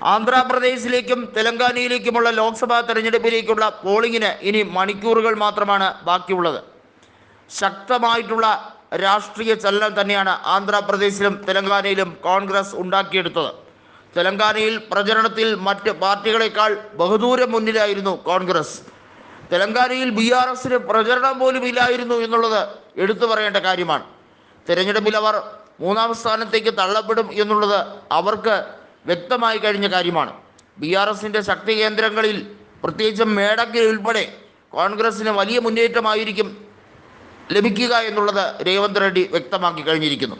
ആന്ധ്രാപ്രദേശിലേക്കും തെലങ്കാനയിലേക്കുമുള്ള ലോക്സഭാ തെരഞ്ഞെടുപ്പിലേക്കുള്ള പോളിംഗിന് ഇനി മണിക്കൂറുകൾ മാത്രമാണ് ബാക്കിയുള്ളത്. ശക്തമായിട്ടുള്ള രാഷ്ട്രീയ ചലനം തന്നെയാണ് ആന്ധ്രാപ്രദേശിലും തെലങ്കാനയിലും കോൺഗ്രസ് ഉണ്ടാക്കിയെടുത്തത്. തെലങ്കാനയിൽ പ്രചരണത്തിൽ മറ്റ് പാർട്ടികളെക്കാൾ ബഹുദൂരം മുന്നിലായിരുന്നു കോൺഗ്രസ്. തെലങ്കാനയിൽ ബി ആർ എസിന് പ്രചരണം പോലും ഇല്ലായിരുന്നു എന്നുള്ളത് എടുത്തു പറയേണ്ട കാര്യമാണ്. തിരഞ്ഞെടുപ്പിൽ അവർ മൂന്നാം സ്ഥാനത്തേക്ക് തള്ളപ്പെടും എന്നുള്ളത് അവർക്ക് വ്യക്തമായി കഴിഞ്ഞ കാര്യമാണ്. ബി ആർ എസിന്റെ ശക്തി കേന്ദ്രങ്ങളിൽ പ്രത്യേകിച്ചും മേടക്കിൽ ഉൾപ്പെടെ കോൺഗ്രസിന് വലിയ മുന്നേറ്റമായിരിക്കും ലഭിക്കുക എന്നുള്ളത് രേവന്ത് റെഡ്ഡി വ്യക്തമാക്കി കഴിഞ്ഞിരിക്കുന്നു.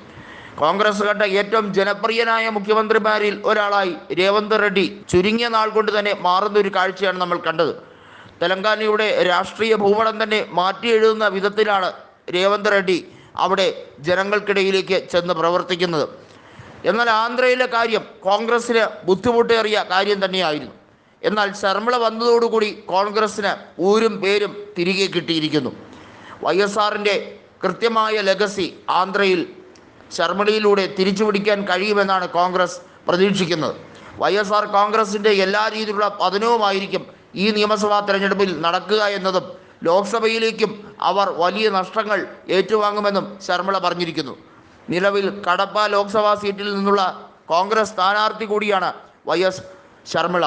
കോൺഗ്രസ് കണ്ട ഏറ്റവും ജനപ്രിയനായ മുഖ്യമന്ത്രിമാരിൽ ഒരാളായി രേവന്ത് റെഡ്ഡി ചുരുങ്ങിയ നാൾ കൊണ്ട് തന്നെ മാറുന്ന ഒരു കാഴ്ചയാണ് നമ്മൾ കണ്ടത്. തെലങ്കാനയുടെ രാഷ്ട്രീയ ഭൂപടം തന്നെ മാറ്റി എഴുതുന്ന വിധത്തിലാണ് രേവന്ത് റെഡ്ഡി അവിടെ ജനങ്ങൾക്കിടയിലേക്ക് ചെന്ന് പ്രവർത്തിക്കുന്നത്. എന്നാൽ ആന്ധ്രയിലെ കാര്യം കോൺഗ്രസ്സിന് ബുദ്ധിമുട്ടേറിയ കാര്യം തന്നെയായിരുന്നു. എന്നാൽ ശർമ്മള വന്നതോടുകൂടി കോൺഗ്രസ്സിന് ഊരും പേരും തിരികെ കിട്ടിയിരിക്കുന്നു. വൈ എസ് ആറിന്റെ കൃത്യമായ ലെഗസി ആന്ധ്രയിൽ ശർമ്മളയിലൂടെ തിരിച്ചു പിടിക്കാൻ കഴിയുമെന്നാണ് കോൺഗ്രസ് പ്രതീക്ഷിക്കുന്നത്. വൈ എസ് ആർ കോൺഗ്രസിന്റെ എല്ലാ രീതിയിലുള്ള പതനവുമായിരിക്കും ഈ നിയമസഭാ തെരഞ്ഞെടുപ്പിൽ നടക്കുക എന്നതും ലോക്സഭയിലേക്കും അവർ വലിയ നഷ്ടങ്ങൾ ഏറ്റുവാങ്ങുമെന്നും ശർമ്മള പറഞ്ഞിരിക്കുന്നു. നിലവിൽ കടപ്പ ലോക്സഭാ സീറ്റിൽ നിന്നുള്ള കോൺഗ്രസ് സ്ഥാനാർത്ഥി കൂടിയാണ് വൈ എസ് ശർമ്മിള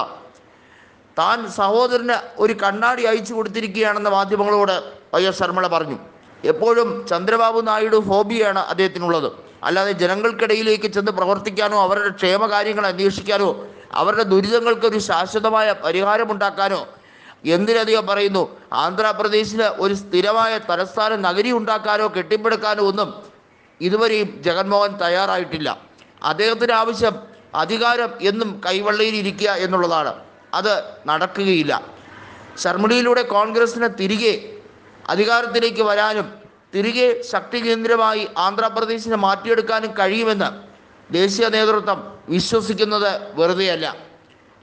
താൻ സഹോദരന് ഒരു കണ്ണാടി അയച്ചു കൊടുത്തിരിക്കുകയാണെന്ന് മാധ്യമങ്ങളോട് വൈ എസ് ശർമ്മിള പറഞ്ഞു. എപ്പോഴും ചന്ദ്രബാബു നായിഡു ഹോബിയാണ് അദ്ദേഹത്തിനുള്ളത്. അല്ലാതെ ജനങ്ങൾക്കിടയിലേക്ക് ചെന്ന് പ്രവർത്തിക്കാനോ അവരുടെ ക്ഷേമകാര്യങ്ങൾ അന്വേഷിക്കാനോ അവരുടെ ദുരിതങ്ങൾക്ക് ഒരു ശാശ്വതമായ പരിഹാരമുണ്ടാക്കാനോ എന്തിനധികം പറയുന്നു? ആന്ധ്രാപ്രദേശിന് ഒരു സ്ഥിരമായ തലസ്ഥാന നഗരി ഉണ്ടാക്കാനോ കെട്ടിപ്പടുക്കാനോ ഒന്നും ഇതുവരെയും ജഗൻമോഹൻ തയ്യാറായിട്ടില്ല. അദ്ദേഹത്തിന് ആവശ്യം അധികാരം എന്നും കൈവള്ളയിലിരിക്കുക എന്നുള്ളതാണ്. അത് നടക്കുകയില്ല. ശർമിളിയിലൂടെ കോൺഗ്രസിന് തിരികെ അധികാരത്തിലേക്ക് വരാനും തിരികെ ശക്തി കേന്ദ്രമായി ആന്ധ്രാപ്രദേശിനെ മാറ്റിയെടുക്കാനും കഴിയുമെന്ന് ദേശീയ നേതൃത്വം വിശ്വസിക്കുന്നത് വെറുതെയല്ല.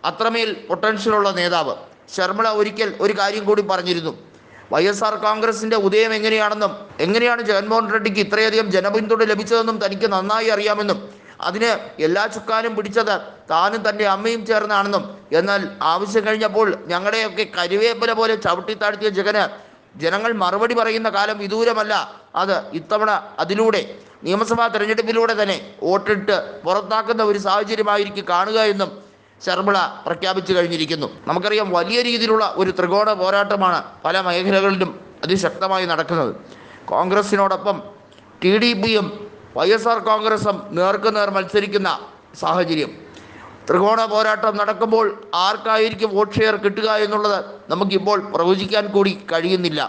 അത്രമേൽ പൊട്ടൻഷ്യലുള്ള നേതാവ്. ശർമ്മിള ഒരിക്കൽ ഒരു കാര്യം കൂടി പറഞ്ഞിരുന്നു. വൈ എസ് ആർ കോൺഗ്രസിന്റെ ഉദയം എങ്ങനെയാണെന്നും എങ്ങനെയാണ് ജഗൻമോഹൻ റെഡ്ഡിക്ക് ഇത്രയധികം ജനപിന്തുണ ലഭിച്ചതെന്നും തനിക്ക് നന്നായി അറിയാമെന്നും അതിന് എല്ലാ ചുക്കാനും പിടിച്ചത് താനും തന്റെ അമ്മയും ചേർന്നാണെന്നും എന്നാൽ ആവശ്യം കഴിഞ്ഞപ്പോൾ ഞങ്ങളെയൊക്കെ കരുവേപ്പല പോലെ ചവിട്ടിത്താഴ്ത്തിയ ജഗന് ജനങ്ങൾ മറുപടി പറയുന്ന കാലം വിദൂരമല്ല. അത് ഇത്തവണ അതിലൂടെ നിയമസഭാ തെരഞ്ഞെടുപ്പിലൂടെ തന്നെ വോട്ടിട്ട് പുറത്താക്കുന്ന ഒരു സാഹചര്യമായിരിക്കും കാണുക എന്നും ശർമ്മിള പ്രഖ്യാപിച്ചു കഴിഞ്ഞിരിക്കുന്നു. നമുക്കറിയാം വലിയ രീതിയിലുള്ള ഒരു ത്രികോണ പോരാട്ടമാണ് പല മേഖലകളിലും അതിശക്തമായി നടക്കുന്നത്. കോൺഗ്രസിനോടൊപ്പം ടി ഡി പിയും വൈ എസ് ആർ കോൺഗ്രസും നേർക്കുനേർ മത്സരിക്കുന്ന സാഹചര്യം. ത്രികോണ പോരാട്ടം നടക്കുമ്പോൾ ആർക്കായിരിക്കും വോട്ട് ഷെയർ കിട്ടുക എന്നുള്ളത് നമുക്കിപ്പോൾ പ്രവചിക്കാൻ കൂടി കഴിയുന്നില്ല.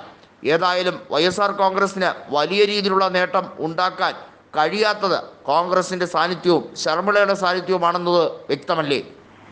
ഏതായാലും വൈ എസ് ആർ കോൺഗ്രസിന് വലിയ രീതിയിലുള്ള നേട്ടം ഉണ്ടാക്കാൻ കഴിയാത്തത് കോൺഗ്രസിന്റെ സാന്നിധ്യവും ശർമ്മിളയുടെ സാന്നിധ്യവുമാണെന്നത് വ്യക്തമല്ലേ?